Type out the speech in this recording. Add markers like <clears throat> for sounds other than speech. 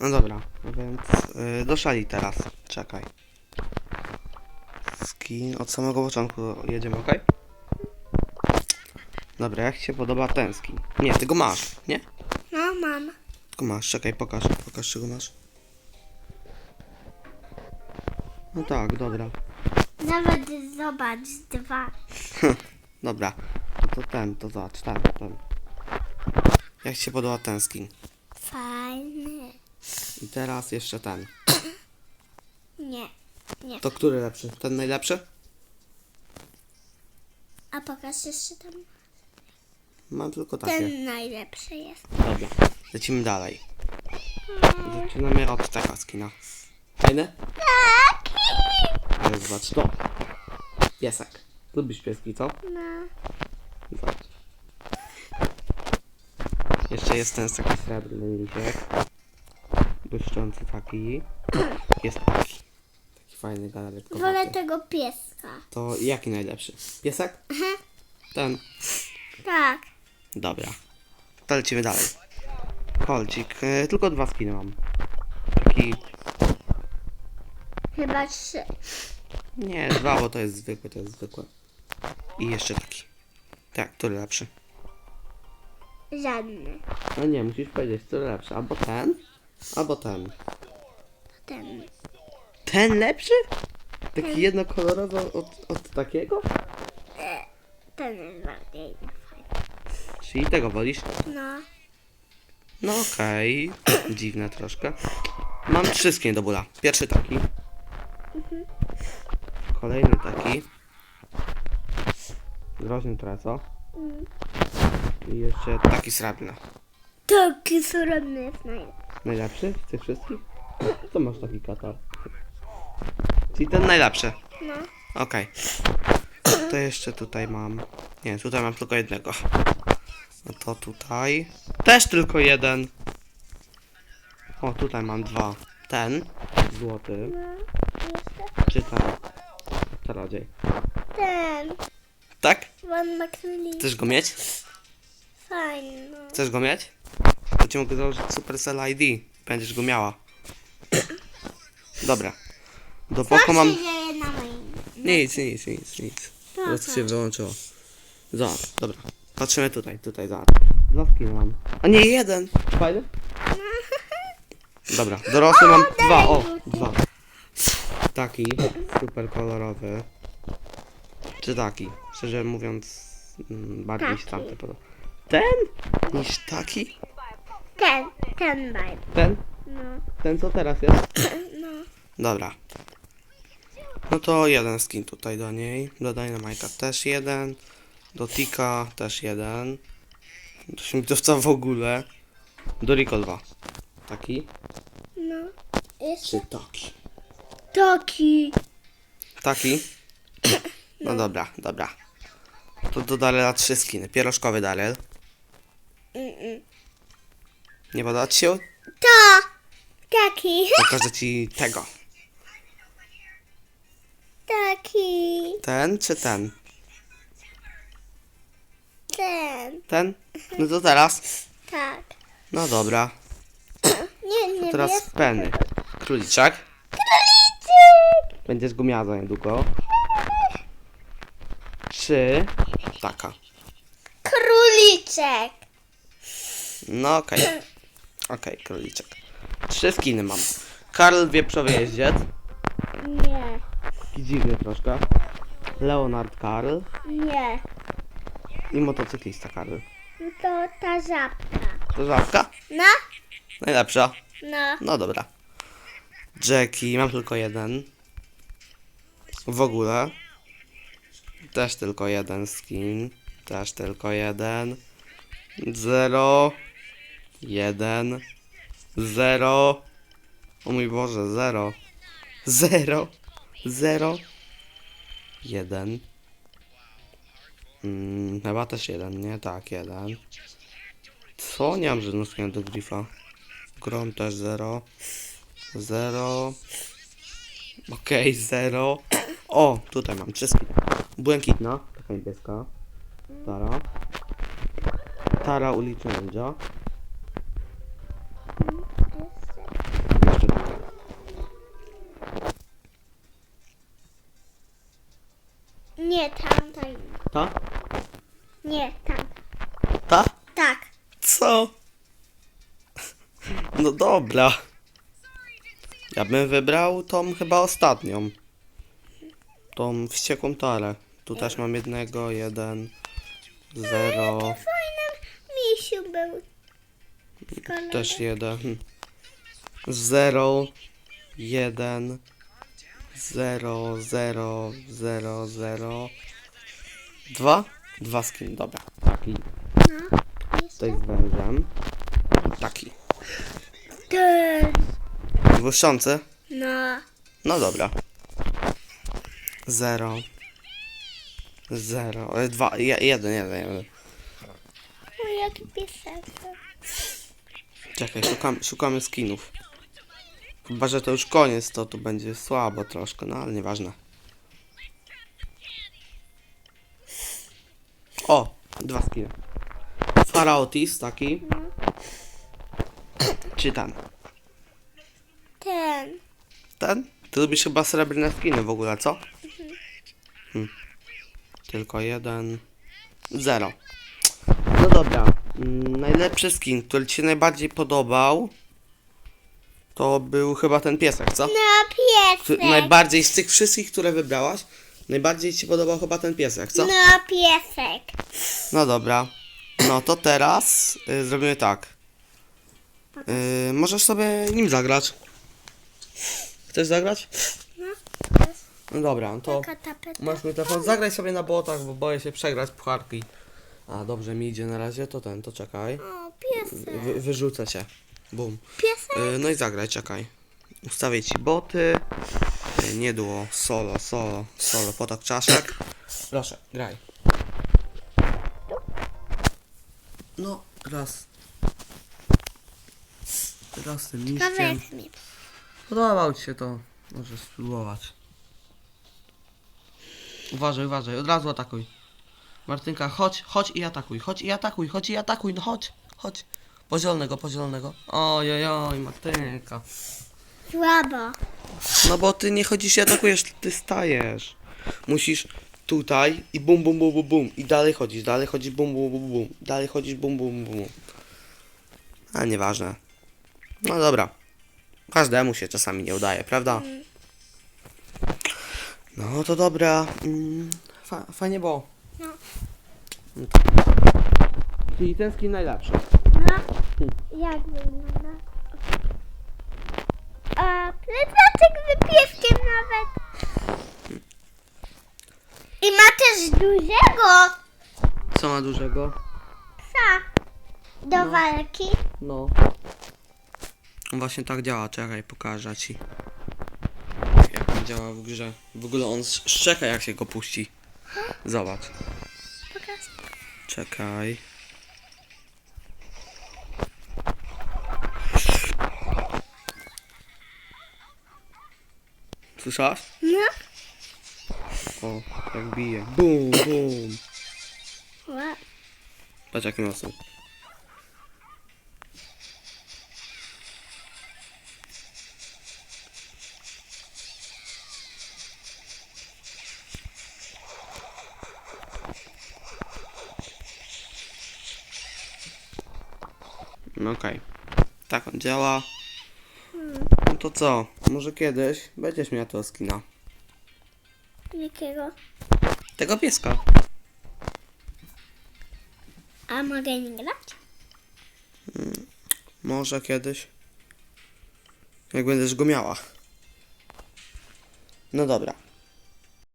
No dobra, no więc yy, do szali teraz. Czekaj. Skin od samego początku jedziemy, ok? Dobra, jak ci się podoba ten skin? Nie, ty go masz, nie? No, mam. Tylko masz, czekaj, pokaż, pokaż czego masz. No tak, dobra. Nawet zobacz, dwa. Dobra, to, to ten, to zobacz, ten, ten. Jak ci się podoba ten skin? Fajny. I teraz jeszcze ten. Nie, nie. To który lepszy? Ten najlepszy? A pokaż jeszcze tam. Mam tylko takie. Ten najlepszy jest. Dobra, lecimy dalej. Zaczynamy od tego skina. Fajne? Taki! Ale zobacz to. Piesek. Lubisz pieski, co? No. Zobacz. Jeszcze jest ten taki srebrny liczek. Błyszczący taki. Jest taki. Taki fajny Wolę galaretkowaty. tego pieska. To jaki najlepszy? Piesek? Ten. Tak. Dobra. To lecimy dalej. Kolcik. E, tylko dwa skiny mam. Taki... Chyba trzy. Nie, dwa, bo to jest zwykły, to jest zwykłe. I jeszcze taki. Tak, który lepszy? Żadny. No nie, musisz powiedzieć, który lepszy. Albo ten, albo ten. Ten. Ten lepszy? Taki jednokolorowy od, od takiego? Ten jest bardziej fajny. Czyli tego wolisz? No. No okej. <clears throat> Dziwne troszkę. Mam trzy skiny do bóla. Pierwszy taki. Kolejny taki. Groźny trochę, co? I jeszcze taki srebrny. Taki srebrny jest najlepszy. Najlepszy z tych wszystkich? To masz taki katar. Czyli ten najlepszy. No. Okej. To jeszcze tutaj mam. Nie, tutaj mam tylko jednego. No to tutaj. Też tylko jeden. O, tutaj mam dwa. Ten. Złoty. No. Jeszcze Czy ten? Czarodziej. ten. Tak? Chcesz go mieć? Fajny. No. Chcesz go mieć? Ci mogę założyć Supercell ID. Będziesz go miała. Dobra. Do poko mam... Dzieje na moim? Nic, nic, nic, nic. Prostu się wyłączyło. Zobacz, dobra. Patrzymy tutaj, tutaj, zobacz. Dwa skiny mam. A nie, jeden! Fajny? Dobra, dorosły mam dwa, o, dwa. Taki, super kolorowy. Czy taki? Szczerze mówiąc, mm, bardziej się Taki. tamten podoba. Ten? Niż taki? Ten. Ten bajt. Ten? No. Ten co teraz jest? <clears throat> No. Dobra. No to jeden skin tutaj do niej. Do Dynamite'a też jeden. Do Tika też jeden. Do śmigłowca w ogóle. Do Rico 2. Taki. No. Jeszcze Czy taki? taki. Taki? <clears throat> No dobra, dobra. To do Darela trzy skiny. Pierożkowy Darel. Nie podoba ci się? To. Taki. Pokażę ci tego. Taki. Ten czy ten? Ten. Ten? No to teraz. Tak. No dobra. Nie, nie Teraz jest. penny. Króliczek. Króliczek. Będziesz go miała za niedługo. Czy taka? Króliczek. No okej. Okej, króliczek. Trzy skiny mam. Karl Wieprzowy Jeździec. Nie. Dziwny troszkę. Leonard Karl. Nie. I motocyklista Karl. To ta żabka. To żabka? No. Najlepsza. No. No dobra. Jackie, mam tylko jeden. W ogóle. Też tylko jeden skin. Też tylko jeden. Zero. Jeden. Zero. O mój Boże, zero. Zero. Zero. Jeden. Mm, chyba też jeden, nie? Tak, jeden. Co? Nie mam żadnego do Griffa. Grom też 0. 0. Okej, 0. O, tutaj mam skiny. Błękitna, taka niebieska. Tara. Tara uliczna ninja. Dobra. Ja bym wybrał tą chyba ostatnią. Tą wściekłą tarę. Tu też mam jednego, jeden, zero, Fajny misiu był. Z kolorem. też jeden. Zero, jeden, zero, zero, zero, zero. Dwa? Dwa skin, dobra. Taki. No, z wężem. Taki. Błyszczący? No. No dobra. Zero. Zero. E, Dwa. Je, jeden, jeden, jeden. O, jaki piesek. Czekaj, szukam, szukamy skinów. Chyba, że to już koniec, to tu będzie słabo troszkę, no ale nieważne. O! Dwa skiny. Faraotis taki. Czy ten? Ten. Ten? Ty lubisz chyba srebrne skiny w ogóle, co? Hmm. Tylko jeden. Zero. No dobra. Mm, Najlepszy skin, który Ci się najbardziej podobał, to był chyba ten piesek, co? No, Który- piesek. Najbardziej z tych wszystkich, które wybrałaś, najbardziej Ci podobał chyba ten piesek, co? No, piesek. No dobra. No to teraz y, zrobimy tak. Y, możesz sobie nim zagrać. Chcesz zagrać? No dobra, no to Taka tapeta. masz telefon. Zagraj sobie na botach, bo boję się przegrać pucharki. A dobrze mi idzie na razie, to ten, to czekaj. O, piesek. Wy, wyrzucę cię. Bum. Piesek. Y, no i zagraj, czekaj. Ustawię ci boty. Y, nie było. Solo, solo, solo. Potok czaszek. Proszę, graj. No, raz. Teraz tym liściem. Kawałek mi. Podobał ci się to. Możesz spróbować. Uważaj, uważaj. Od razu atakuj. Martynka, chodź, chodź i atakuj. Chodź i atakuj, chodź i atakuj. No chodź, chodź. Pozielonego, pozielonego. Oj, oj, oj, Martynka. Słabo. No bo ty nie chodzisz i atakujesz, ty stajesz. Musisz tutaj i bum, bum, bum, bum, bum. I dalej chodzisz, dalej chodzisz, bum, bum, bum, bum. Dalej chodzisz, bum, bum, bum, bum. A nieważne. No dobra. Każdemu się czasami nie udaje, prawda? No to dobra. Mm, fa fajnie było. No. No to- Czyli ten skin najlepszy. No. Jak wygląda? A, plecaczek z pieskiem nawet. I ma też dużego Co ma dużego? psa do walki. No. Właśnie tak działa, czekaj, pokażę ci. Jak on działa w grze. W ogóle on sz- szczeka jak się go puści. Zobacz. Pokaż. Czekaj. Słyszasz? No. O, jak bije. Bum, bum. Patrz jaki mocny. No okej. Tak on działa. No to co? Może kiedyś będziesz miała tego skina. Jakiego? Tego pieska. A mogę nie grać? Może kiedyś. Jak będziesz go miała. No dobra.